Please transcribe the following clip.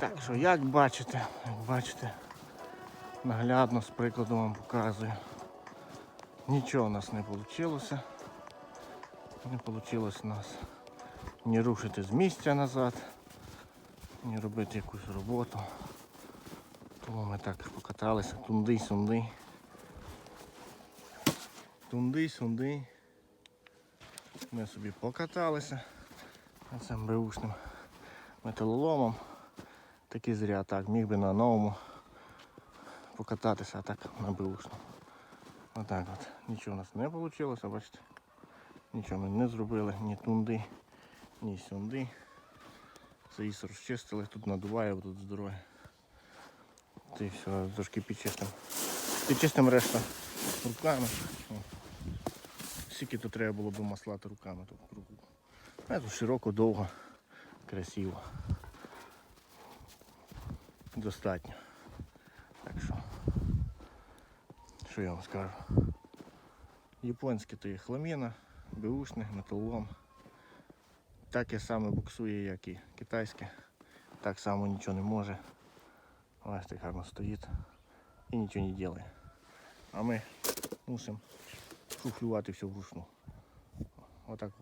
Так що, як бачите, як бачите, наглядно з прикладом вам показую. Нічого у нас не вийшло. Не вийшло у нас ні рушити з місця назад, ні робити якусь роботу. Тому ми так покаталися, тунди-сунди. Тунди-сунди. Ми собі покаталися цим беушним металоломом. Таки зря так, міг би на новому покататися, а так на беушному. Отак от. Нічого у нас не вийшло, бачите. Нічого ми не зробили, ні тунди, ні сюнди. Заїс розчистили, тут надуває, тут здоров'я. Та й все, трошки підчистимо. Підчистимо решта руками. Скільки то треба було б маслати руками тут. Тут широко, довго, красиво. Достатньо. Так що, що я вам скажу? Японське то є хламіна, беушне, металолом. Таке саме буксує, як і китайське. Так само нічого не може. Ось так гарно стоїть і нічого не робить. А ми мусимо шуфлювати все вручну. Отак